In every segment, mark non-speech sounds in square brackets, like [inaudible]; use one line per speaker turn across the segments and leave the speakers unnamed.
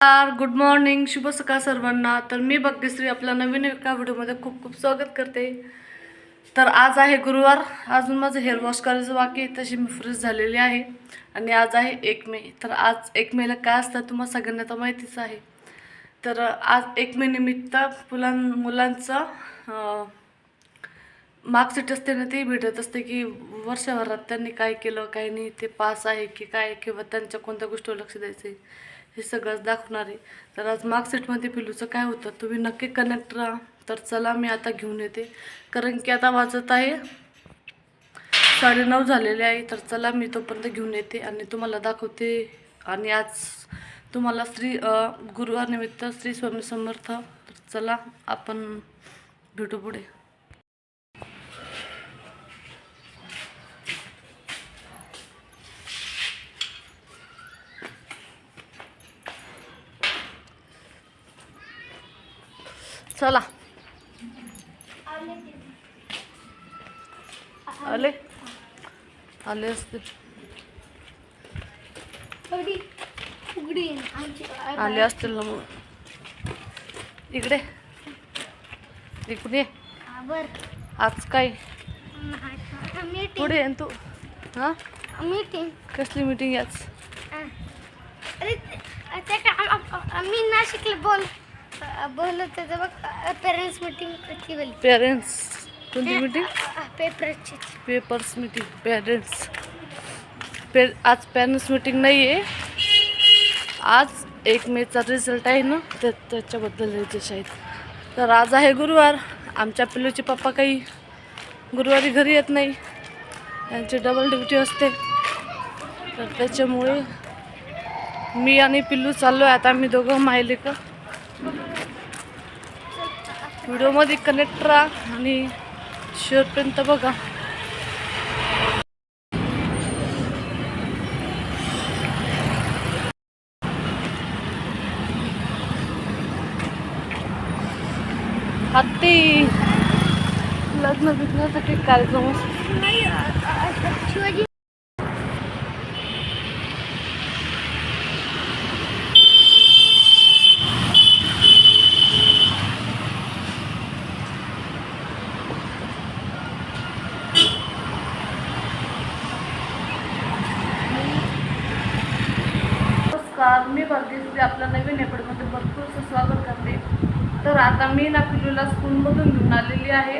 नमस्कार good morning शुभ सकाळ सर्वांना. तर मी भाग्यश्री आपल्या नवीन एका व्हिडिओमध्ये खूप खूप स्वागत करते. तर आज आहे गुरुवार. अजून माझं हेअर वॉश करायचं बाकी आहे तशी मी फ्रेश झालेली आहे. आणि आज आहे एक मे. तर आज एक मेला काय असतं तुम्हाला सगळ्यांना तर माहितीच आहे. तर आज एक मे निमित्त मुलां मुलांचं मार्कशीट असते ना ती भेटत असते की वर्षभरात त्यांनी काय केलं काय नाही ते पास आहे की काय किंवा त्यांच्या कोणत्या गोष्टीवर लक्ष द्यायचं आहे हे सगळंच दाखवणार आहे. तर आज मार्कशीटमध्ये पिलूचं काय होतं तुम्ही नक्की कनेक्ट राहा. तर चला मी आता घेऊन येते. कारण की आता वाजत आहे. साडेनऊ झालेले आहे. तर चला मी तोपर्यंत घेऊन येते आणि तुम्हाला दाखवते. आणि आज तुम्हाला श्री गुरुवारनिमित्त गुरुवार निमित्त श्री स्वामी समर्थ. तर चला आपण भेटू पुढे. चला. आले? आले असते
ना
आले असतील ना मग. इकडे. इकडे ये. आज काय? पुढे ये न तू. हां?
मीटिंग
कसली मीटिंग आज?
अरे आम- आम्ही नाशिकला बोल. बोलत होतो बघ पेरेंट्स मीटिंग ती बोली
पेरेंट्स कोणती मीटिंग
पेपरची
पेपर्स मीटिंग पेरेंट्स पे आज पॅरेंट्स मीटिंग नाही आहे आज एक मेचा रिझल्ट आहे ना त्या त्याच्याबद्दल यायचे आहेत तर आज आहे गुरुवार. आमच्या पिल्लूचे पप्पा काही गुरुवारी घरी येत नाही. त्यांची डबल ड्युटी असते. तर त्याच्यामुळे मी आणि पिल्लू चाललो आहे आता आम्ही दोघं माहिले का? व्हिडिओमध्ये कनेक्ट राहा आणि शेवटपर्यंत बघा. हत्ती! लग्न बिग्नासाठी कार्यक्रम नमस्कार मी भाग्यश्री आपल्या नवीन एपिसोडमध्ये भरपूरचं स्वागत करते. तर आता मी ना पिलूला स्कूलमधून घेऊन आलेली आहे.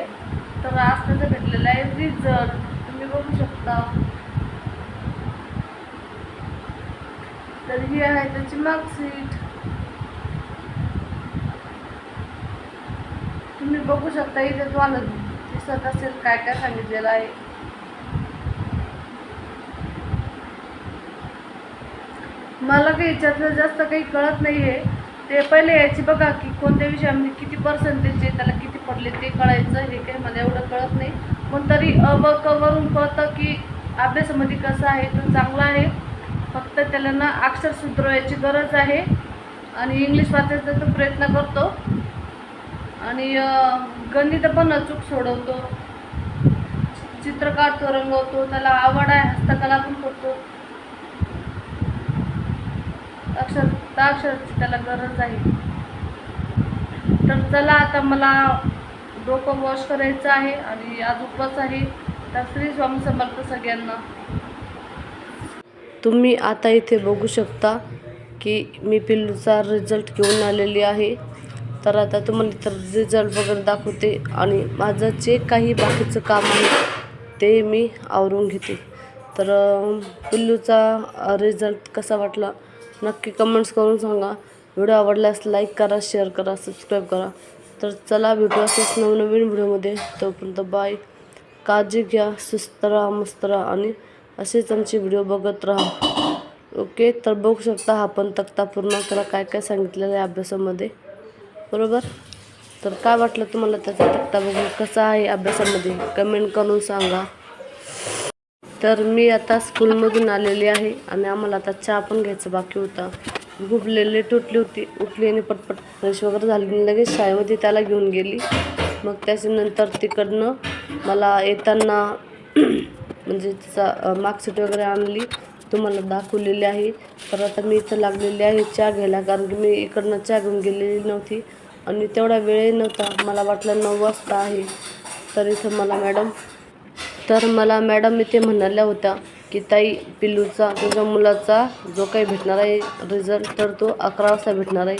तर आज त्याचं भेटलेलं आहे रिझल्ट तुम्ही बघू शकता. तर ही आहे त्याची मार्कशीट तुम्ही बघू शकता इथे तुम्हाला दिसत असेल काय काय सांगितलेलं आहे. मला काही याच्यातलं जास्त काही कळत नाही आहे ते पहिले यायची बघा की कोणत्या विषयामध्ये किती पर्सेंटेज आहे त्याला किती पडले ते कळायचं हे काही मला एवढं कळत नाही. पण तरी अ ब कळतं की अभ्यासामध्ये कसं आहे तो चांगला आहे. फक्त त्याला ना अक्षर सुधारवायची गरज आहे. आणि इंग्लिश वाचायचा तो प्रयत्न करतो. आणि गणित पण अचूक सोडवतो. चित्र काढतो रंगवतो त्याला आवड आहे हस्तकला पण करतो. अक्षर त्या अक्षराची त्याला गरज आहे. तर चला आता मला डोकं वॉश करायचं आहे आणि आज उपवास आहे. तर श्री स्वामी समर्थ सगळ्यांना. तुम्ही आता इथे बघू शकता की मी पिल्लूचा रिझल्ट घेऊन आलेली आहे. तर आता तुम्हाला तर रिझल्ट वगैरे दाखवते आणि माझं जे काही बाकीचं काम आहे ते मी आवरून घेते. तर पिल्लूचा रिझल्ट कसा वाटला? नक्की कमेंट्स करून सांगा. व्हिडिओ आवडल्यास लाईक करा शेअर करा सबस्क्राईब करा. तर चला भेटू असेच नवनवीन व्हिडिओमध्ये. तोपर्यंत बाय काळजी घ्या सुस्त राहा मस्त राहा आणि असेच आमचे व्हिडिओ बघत राहा. ओके तर बघू शकता हा पण तक्ता पूर्ण त्याला काय काय सांगितलेलं आहे अभ्यासामध्ये. बरोबर? तर काय वाटलं तुम्हाला त्याचा तक्ता बघून? कसा आहे अभ्यासामध्ये? कमेंट करून सांगा. तर मी आता स्कूलमधून आलेली आहे आणि आम्हाला आता चहा पण घ्यायचा बाकी होता. खूप तुटली होती उठली आणि पटपट फ्रेश वगैरे झाली लगेच शाळेमध्ये त्याला घेऊन गेली. मग त्याच्यानंतर तिकडनं मला येताना [clears throat] म्हणजे तिचा मार्कशीट वगैरे आणली
तुम्हाला दाखवलेली आहे. तर आता मी इथं लागलेली आहे चहा घ्यायला कारण की मी इकडनं चहा घेऊन गेलेली नव्हती आणि तेवढा वेळही नव्हता. मला वाटलं नऊ वाजता आहे. तर इथं मला मॅडम तर मला मॅडम इथे म्हणाल्या होत्या की ताई पिल्लूचा तुझ्या मुलाचा जो काही भेटणार आहे रिझल्ट तर तो अकरा वाजता भेटणार आहे.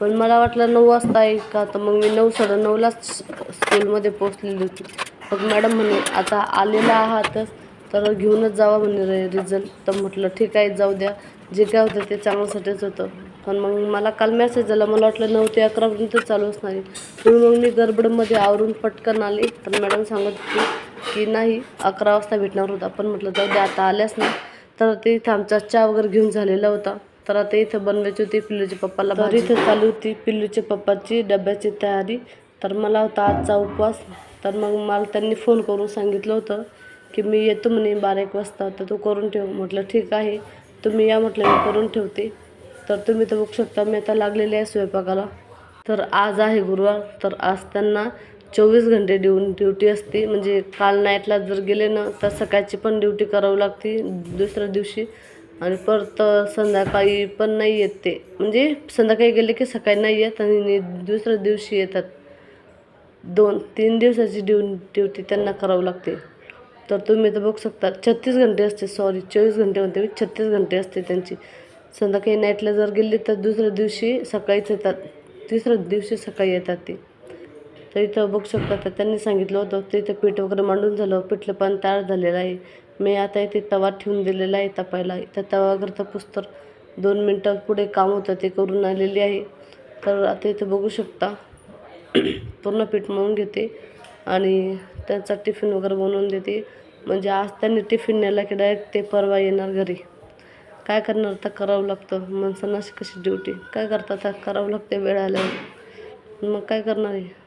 पण मला वाटलं नऊ वाजता आहे का? तर मग मी नऊ साडेनऊलाच स्कूलमध्ये पोचलेली होती. मग मॅडम म्हणे आता आलेला आहातच तर घेऊनच जावा म्हणे रिझल्ट तर म्हटलं ठीक आहे जाऊ द्या. जे काय होतं ते चांगल्यासाठीच होतं. पण मग मला काल मेसेज झाला मला वाटलं नऊ ते अकरापर्यंत चालू असणार आहे म्हणून मग मी गडबडमध्ये आवरून पटकन आले. तर मॅडम सांगत होती की नाही अकरा वाजता भेटणार होता. पण म्हटलं जाऊ द्या आता आल्याच ना तर ते इथं आमचा चहा वगैरे घेऊन झालेला होता. तर आता इथं बनवायची होती पिल्लूच्या पप्पाला तर इथं चालू होती पिल्लूच्या पप्पाची डब्याची तयारी. तर मला होता आजचा उपवास. तर मग मला त्यांनी फोन करून सांगितलं होतं की मी येतो म्हणे बारा एक वाजता. तर तू करून ठेव. म्हटलं ठीक आहे. तुम्ही या म्हटलं मी करून ठेवते. तर तुम्ही तर बघू शकता मी आता लागलेले आहे स्वयंपाकाला. तर आज आहे गुरुवार तर आज त्यांना चोवीस घंटे ड्यू ड्युटी असते. म्हणजे काल नाईटला जर गेले ना तर सकाळची पण ड्युटी करावी लागते दुसऱ्या दिवशी. आणि परत संध्याकाळी पण नाही येत ते. म्हणजे संध्याकाळी गेले की सकाळी नाही येत आणि दुसऱ्या दिवशी येतात. दोन तीन दिवसाची ड्यू ड्युटी त्यांना करावी लागते. तर तुम्ही तर बघू शकता छत्तीस घंटे असते सॉरी चोवीस घंटे म्हणते मी छत्तीस घंटे असते त्यांची. संध्याकाळी नाईटला जर गेली तर दुसऱ्या दिवशी सकाळीच येतात. तिसऱ्या दिवशी सकाळी येतात ते. तर इथं बघू शकता तर त्यांनी सांगितलं होतं ते इथं पीठ वगैरे मांडून झालं पिठलं पण तयार झालेलं आहे. मी आता इथे तवा ठेवून दिलेला आहे तपायला. इथं तवा वगैरे तपूस तर दोन मिनटं पुढे काम होतं ते करून आलेली आहे. तर आता इथं बघू शकता पूर्ण पीठ मळून घेते आणि त्यांचा टिफिन वगैरे बनवून देते. म्हणजे आज त्यांनी टिफिन नेला की डायरेक्ट ते परवा येणार घरी. काय करणार? तर करावं लागतं. माणसांना अशी कशी ड्युटी काय करतात? तर करावं लागते वेळ आल्यावर. मग काय करणार आहे?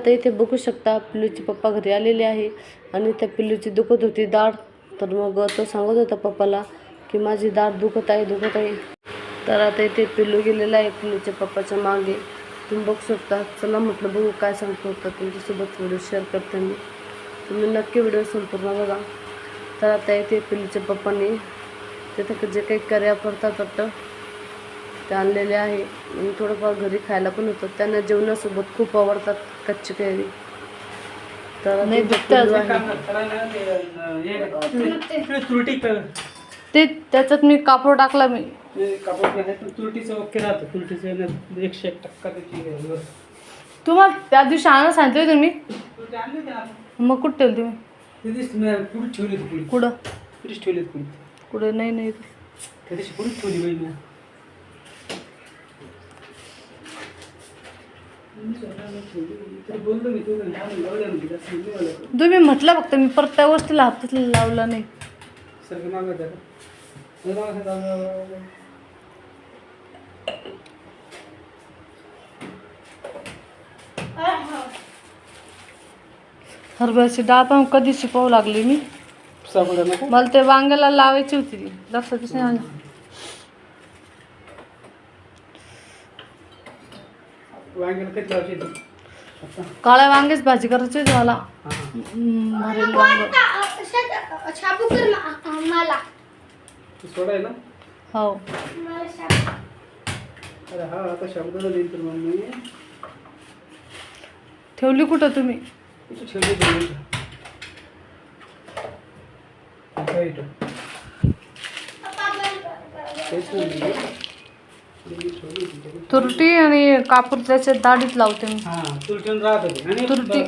आता इथे बघू शकता पिल्लूचे पप्पा घरी आलेले आहे आणि त्या पिल्लूची दुखत होती दाढ. तर मग तो सांगत होता पप्पाला की माझी दाढ दुखत आहे दुखत आहे. तर आता इथे पिल्लू गेलेला आहे पिल्लूच्या पप्पाच्या मागे. तुम्ही बघू शकता. चला म्हटलं बघू काय सांगतो होता तुमच्यासोबत व्हिडिओ शेअर करते मी. तुम्ही नक्की व्हिडिओ संपूर्ण बघा. तर आता इथे पिल्लूच्या पप्पांनी तिथं जे काही कर्या करतात वाटतं ते आणलेले आहे. आणि थोडंफार घरी खायला पण होतं. त्यांना जेवणासोबत खूप आवडतात कच्ची कैरी. तर
नाही,
ते त्याच्यात मी कापड टाकला मी. तुम्हाला त्या दिवशी आणा सांगतोय तुम्ही
होती
मग कुठं ठेवली तुम्ही कुठं कुठं? नाही नाही.
त्या दिवशी पुढेच ठेवली बाई मी तरी बोललो मी तुला लावल्या म्हणजे असं नाही मला
तुम्ही म्हटलं फक्त मी परत त्या गोष्टीला हात लावला नाही.
हरभऱ्याची डाळ पण कधी शिकवू लागली मी. मला ते वांग्याला लावायची होती. ती लक्षातच नाही
वांग्याला कधी? आता.
काळ्या वांग्याच भाजी करायची मला.
हां.
हम्म, भरेल वांग.
शाबू कर म- मला
तू सोडाय ना
हो.
मला शाबू.
अरे हा आता शब्दाला देईल तर मग मी
ठेवली कुठं तुम्ही?
ठेवली तर
तुरटी आणि कापूर त्याच्या दाढीत लावते मी
हा तुला ठेवून राहत होती आणि
तुरटी.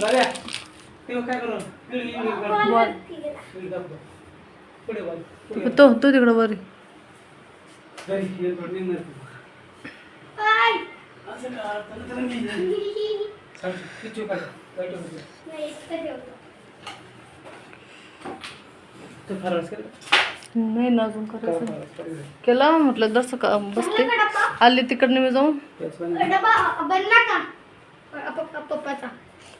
तेव्हा काय करू.
वर.
पुढे. पुढे.
तो तो तिकडं वरी
घरी ये, थोडी निघणार ती.
काय?
असं का? चला, चला, निघ. चालतं. पिच्चू काढ. लाइट वर ठेव.
नाही, इथं ठेवतो.
नाही ना अजून करायचं.
केलं?
म्हटलं दर्श का बसते? आली तिकडनं मी जाऊन.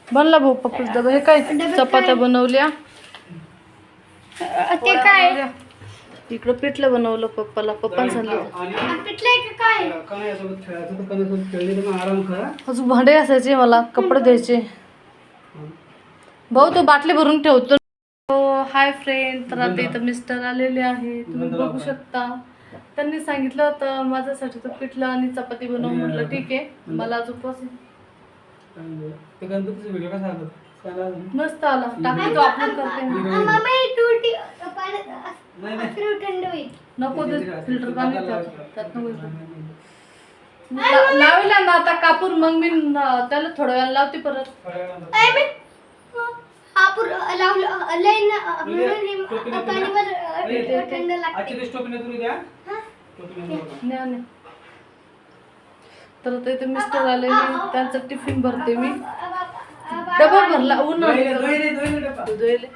बनला
भाऊ पप्पाच डबा. हे काय? चपात्या बनवल्या.
ते काय?
इकडं पिठलं बनवलं पप्पाला. पप्पा सांगितलं. अजून भांडे घासायचे मला कपडे द्यायचे भाऊ तो बाटली भरून ठेवतो हाय फ्रेंड तर आता इथं मिस्टर आलेले आहे. तुम्ही बघू शकता. त्यांनी सांगितलं होतं माझ्यासाठी तर पिठलं आणि चपाती बनव म्हटलं ठीक आहे. मला अजून उपवास. मस्त आला. टाकतो करते.
थंड
नको ते फिल्टर पाणी त्यात लावला ना आता कापूर मग मी त्याला थोड्या वेळाला लावते परत.
अय, मी हापूर लावलं लय ना म्हणून हे पाणीवर अ, थंड लागते.
आजची दिवस टोपी नाही
हा?
टोपी नाही.
तर इथे मिस्टर आलेले त्यांचा टिफिन भरते मी. डबा भरला. धुवायले.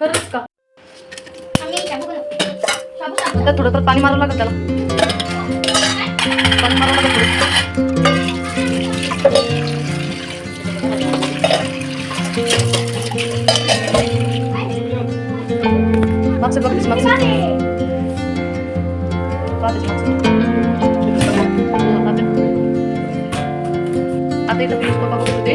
खरंच का?
आम्ही. शाबू शाबू
थोडं पाणी मारावं लागेल त्याला. पाणी मारावं लागेल थोडं. मागचं बघ मागचं पाहते मागचं. आता इथं पियुष पप्पा बघत होते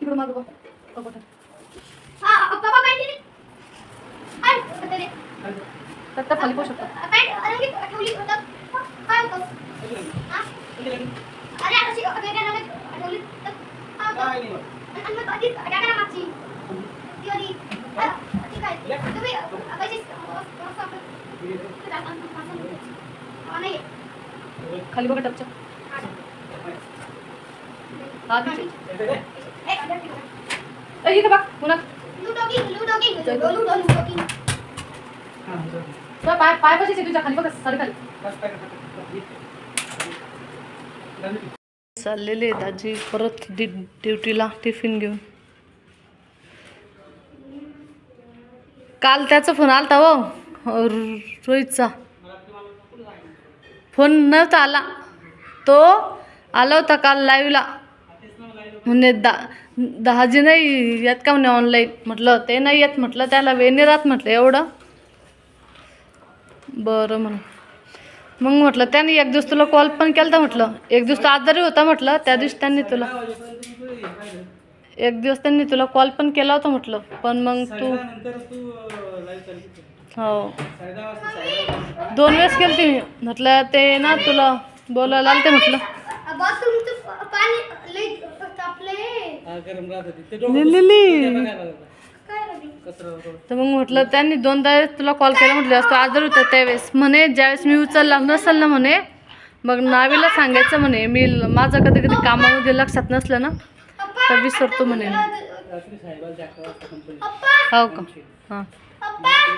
पॅन्ट लई खराब कशी
दिसते.
पण पॅन्ट
तिकडं मागं बघ कपाटात.
पप्पा होतं रे
तर त्या खाली पाहू शकता
पॅन्ट रंगीत ठेवली होतं काय होतं हा? अरे अशी वेगळ्या रंगात ठेवली तर काय होतं? आणि मग आधी टाकायला मागची ती वाली. हा, ती काय? तुम्ही पैसे असं आपण- हा, नाही.
खाली बघा टपच्या हा तिचे
ए, अरे,
ए, इथे बघ पुन्हा
Ludo King, Ludo King, Ludo, Ludo, Ludo King.
तुझा पाय पाय कशी तुझ्या खाली बघ साडी खाली.
चाललेले आहेत आजी परत ड्युटीला टिफिन घेऊन. काल त्याचा फोन आलता हो रो- रोहितचा. फोन नव्हता आला. तो आला होता काल लाईव्हला म्हणे दा दहाजी नाही येत का म्हणे ऑनलाईन म्हटलं ते नाही येत म्हटलं त्याला वेळ नाही राहत म्हटलं एवढं. बरं म्हणे. मग म्हटलं त्याने एक दिवस तुला कॉल पण केला म्हटलं. एक दिवस तो आजारी होता म्हटलं त्या दिवशी त्यांनी तुला एक दिवस त्यांनी तुला कॉल पण केला होता म्हटलं. पण मग तू
तू होती.
हो. दोन वेळेस केली मी. म्हटलं ते ना तुला बोलायला आलते म्हटलं
बाथरूमचं प- पाणी लई तापले
हा, गरम राहत होती. ते
लिली. तर मग म्हटलं त्यांनी दोनदा वेळेस तुला कॉल केला म्हटलं असतो आजारी होता त्यावेळेस. म्हणे ज्यावेळेस मी उचलला नसेल ना म्हणे मग नावीला सांगायचं म्हणे मी माझं कधी कधी कामामध्ये लक्षात नसलं ना
पप्पा
तर विसरतो म्हणे हो का? हां.
पप्पा